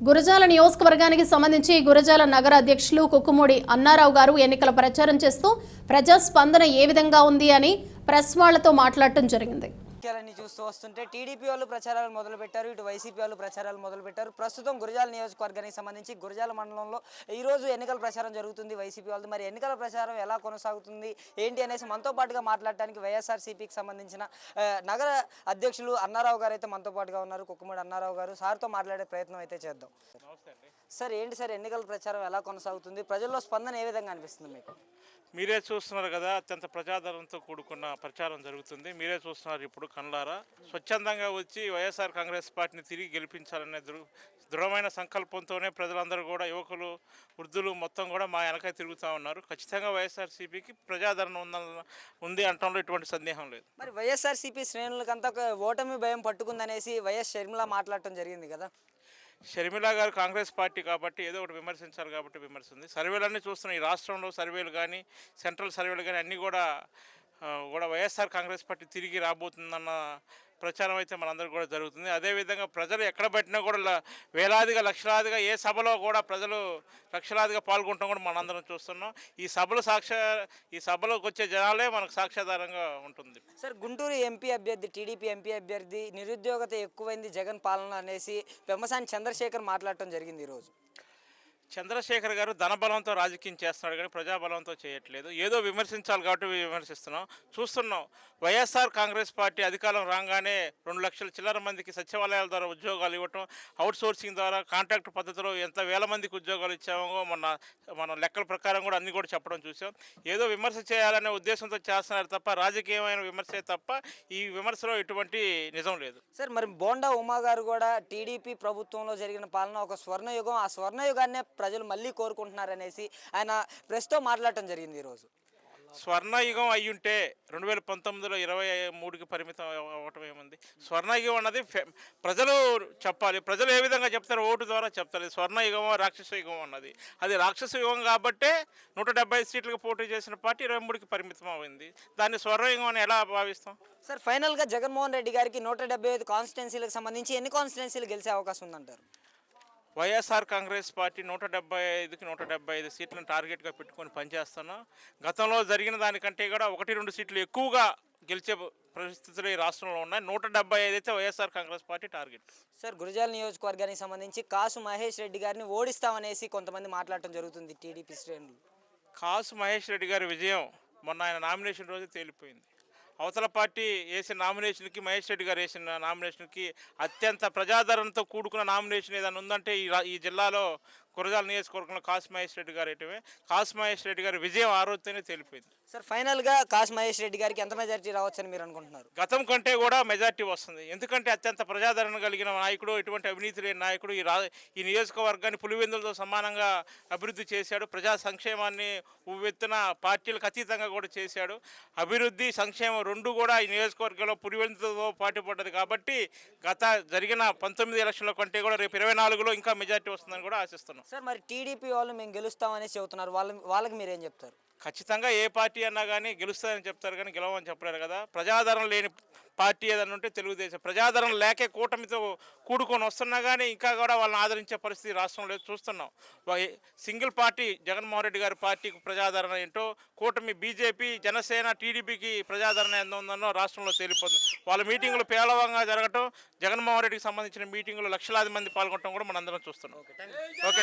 గురజాల నియోజకవర్గానికి సంబంధించి గురజాల నగర అధ్యక్షులు కుక్కుమూడి అన్నారావు గారు ఎన్నికల ప్రచారం చేస్తూ ప్రజాస్పందన ఏ విధంగా ఉంది అని ప్రెస్ వాళ్ళతో మాట్లాడటం జరిగింది. రాజకీయాలన్నీ చూస్తూ వస్తుంటే టీడీపీ వాళ్ళు ప్రచారాలు మొదలు పెట్టారు ఇటు వైసీపీ వాళ్ళు ప్రచారాలు మొదలు పెట్టారు ప్రస్తుతం గురజాల నియోజకవర్గానికి సంబంధించి గురజాల మండలంలో ఈ రోజు ఎన్నికల ప్రచారం జరుగుతుంది వైసీపీ వాళ్ళది. మరి ఎన్నికల ప్రచారం ఎలా కొనసాగుతుంది ఏంటి అనేసి మనతో పాటుగా మాట్లాడటానికి వైఎస్ఆర్సీపీకి సంబంధించిన నగర అధ్యక్షులు అన్నారావు గారు అయితే మనతో పాటుగా ఉన్నారు. కుక్కుమూడి అన్నారావు గారు సార్తో మాట్లాడే ప్రయత్నం అయితే చేద్దాం. సార్ ఏంటి సార్ ఎన్నికల ప్రచారం ఎలా కొనసాగుతుంది? ప్రజల్లో స్పందన ఏ విధంగా అనిపిస్తుంది మీకు? మీరే చూస్తున్నారు కదా అత్యంత ప్రజాదరణతో కూడుకున్న ప్రచారం జరుగుతుంది. మీరే చూస్తున్నారు ఇప్పుడు కళ్ళారా? స్వచ్ఛందంగా వచ్చి వైఎస్ఆర్ కాంగ్రెస్ పార్టీని తిరిగి గెలిపించాలనే దృ దృఢమైన సంకల్పంతోనే ప్రజలందరూ కూడా యువకులు వృద్ధులు మొత్తం కూడా మా వెనక తిరుగుతూ ఉన్నారు. ఖచ్చితంగా వైఎస్ఆర్సీపీకి ప్రజాదరణ ఉంద ఉంది అనటంలో ఎటువంటి సందేహం లేదు. మరి వైఎస్ఆర్సీపీ శ్రేణులకంతా ఒక ఓటమి భయం పట్టుకుందనేసి వైఎస్ షర్మిల మాట్లాడటం జరిగింది కదా? షర్మిల గారు కాంగ్రెస్ పార్టీ కాబట్టి ఏదో ఒకటి విమర్శించాలి కాబట్టి విమర్శింది సర్వేలన్నీ చూస్తున్నాం. ఈ రాష్ట్రంలో సర్వేలు కానీ సెంట్రల్ సర్వేలు కానీ అన్నీ కూడా కూడా వైఎస్ఆర్ కాంగ్రెస్ పార్టీ తిరిగి రాబోతుందన్న ప్రచారం అయితే మనందరికీ కూడా జరుగుతుంది. అదేవిధంగా ప్రజలు ఎక్కడ పెట్టినా కూడా వేలాదిగా లక్షలాదిగా ఏ సభలో కూడా ప్రజలు లక్షలాదిగా పాల్గొంటాం కూడా మనందరం చూస్తున్నాం. ఈ సభలు సాక్ష ఈ సభలోకి వచ్చే జనాలే మనకు సాక్ష్యాధారంగా ఉంటుంది. సార్ గుంటూరు ఎంపీ అభ్యర్థి టీడీపీ ఎంపీ అభ్యర్థి నిరుద్యోగత ఎక్కువైంది జగన్ పాలన అనేసి పెమ్మసాని చంద్రశేఖర్ మాట్లాడటం జరిగింది ఈరోజు. చంద్రశేఖర్ గారు ధనబలంతో రాజకీయం చేస్తున్నాడు కానీ ప్రజాబలంతో చేయట్లేదు. ఏదో విమర్శించాలి కాబట్టి విమర్శిస్తున్నాం. చూస్తున్నాం. వైఎస్ఆర్ కాంగ్రెస్ పార్టీ అధికారం రాగానే రెండు లక్షల చిల్లర మందికి సచివాలయాల ద్వారా ఉద్యోగాలు ఇవ్వటం అవుట్ సోర్సింగ్ ద్వారా కాంట్రాక్ట్ పద్ధతిలో ఎంత వేల మందికి ఉద్యోగాలు ఇచ్చామో మన మన లెక్కల ప్రకారం కూడా అన్ని కూడా చెప్పడం చూసాం. ఏదో విమర్శ చేయాలనే ఉద్దేశంతో చేస్తున్నారు తప్ప రాజకీయమైన విమర్శే తప్ప ఈ విమర్శలో ఎటువంటి నిజం లేదు. సార్ మరి బోండా ఉమా గారు కూడా టీడీపీ ప్రభుత్వంలో జరిగిన పాలన ఒక స్వర్ణయుగం. ఆ స్వర్ణయుగాన్నే ప్రజలు మళ్ళీ కోరుకుంటున్నారనేసి ఆయన ప్రెస్తో మాట్లాడటం జరిగింది ఈరోజు. స్వర్ణయుగం అయ్యుంటే రెండు వేల పంతొమ్మిదిలో ఇరవై మూడుకి పరిమితం అవ్వటం ఏముంది? స్వర్ణయుగం అన్నది ఫె- ప్రజలు చెప్పాలి. ప్రజలు ఏ విధంగా చెప్తారు ఓటు ద్వారా చెప్తారు. స్వర్ణయుగం రాక్షస యుగం అన్నది. అది రాక్షస యుగం కాబట్టే నూట డెబ్బై సీట్లకు పోటీ చేసిన పార్టీ ఇరవై మూడుకి పరిమితం అయింది దాన్ని స్వర్ణయుగం అని ఎలా భావిస్తాం? సార్ ఫైనల్గా జగన్మోహన్ రెడ్డి గారికి నూట డెబ్బై ఐదు కాన్స్టిట్యున్సీలకు సంబంధించి ఎన్ని కాన్స్టిట్యున్సీలు గెలిచే అవకాశం ఉందంటారు? వైఎస్ఆర్ కాంగ్రెస్ పార్టీ నూట డెబ్బై ఐదుకి నూట డెబ్బై ఐదు సీట్లను టార్గెట్గా పెట్టుకొని పనిచేస్తున్నాం. గతంలో జరిగిన దానికంటే కూడా ఒకటి రెండు సీట్లు ఎక్కువగా గెలిచే పరిస్థితులు ఈ రాష్ట్రంలో ఉన్నాయి. నూట డెబ్బై ఐదు అయితే YSR Congress party target. Sir Gurajala నియోజకవర్గానికి సంబంధించి కాసు మహేష్ రెడ్డి గారిని ఓడిస్తామనేసి కొంతమంది మాట్లాడటం జరుగుతుంది టీడీపీ శ్రేణులు. కాసు మహేష్ రెడ్డి గారి విజయం మొన్న ఆయన నామినేషన్ రోజు తేలిపోయింది. అవతల పార్టీ వేసిన నామినేషన్కి మహేష్ రెడ్డి గారు వేసిన నామినేషన్కి అత్యంత ప్రజాదరణతో కూడుకున్న నామినేషన్ ఏదైనా ఉందంటే ఈ ఈ జిల్లాలో గురజాల నియోజకవర్గంలో కాసు మహేష్ రెడ్డి గారు వేయటమే కాసు మహేష్ రెడ్డి గారి విజయం ఆ రోజుతోనే తేలిపోయింది. సార్ ఫైనల్గా కాసు మహేష్ రెడ్డి గారికి ఎంత మెజారిటీ రావచ్చని మీరు అనుకుంటున్నారు? గతం కంటే కూడా మెజార్టీ వస్తుంది. ఎందుకంటే అత్యంత ప్రజాదరణ కలిగిన నాయకుడు ఎటువంటి అవినీతి లేని నాయకుడు ఈ రా ఈ నియోజకవర్గాన్ని పులివెందులతో సమానంగా అభివృద్ధి చేశాడు. ప్రజా సంక్షేమాన్ని ఉవ్వెత్తున పార్టీలకు అతీతంగా కూడా చేశాడు. అభివృద్ధి సంక్షేమం రెండు కూడా ఈ నియోజకవర్గంలో పులివెందులతో పాటుపడ్డది కాబట్టి గత జరిగిన పంతొమ్మిది ఎలక్షన్ల కంటే కూడా రేపు ఇరవై నాలుగులో ఇంకా మెజార్టీ వస్తుందని కూడా ఆశిస్తున్నాం. సార్ మరి టీడీపీ వాళ్ళు మేము గెలుస్తామనేసి చెబుతున్నారు. వాళ్ళ వాళ్ళకి మీరేం చెప్తారు? ఖచ్చితంగా ఏ పార్టీ అన్నా కానీ గెలుస్తుందని చెప్తారు కానీ గెలవని చెప్పలేరు కదా. ప్రజాదరణ లేని పార్టీ ఏదైనా ఉంటే తెలుగుదేశం. ప్రజాదరణ లేకే కూటమితో కూడుకొని వస్తున్నా కానీ ఇంకా కూడా వాళ్ళని ఆదరించే పరిస్థితి రాష్ట్రంలో చూస్తున్నాం. సింగిల్ పార్టీ జగన్మోహన్ రెడ్డి గారి పార్టీకి ప్రజాదరణ ఏంటో కూటమి బీజేపీ జనసేన టీడీపీకి ప్రజాదరణ ఎంత ఉందన్నో రాష్ట్రంలో తేలిపోతుంది. వాళ్ళ మీటింగులు పేలవంగా జరగటం జగన్మోహన్ రెడ్డికి సంబంధించిన మీటింగులు లక్షలాది మంది పాల్గొనడం కూడా మనందరం చూస్తున్నాం. ఓకే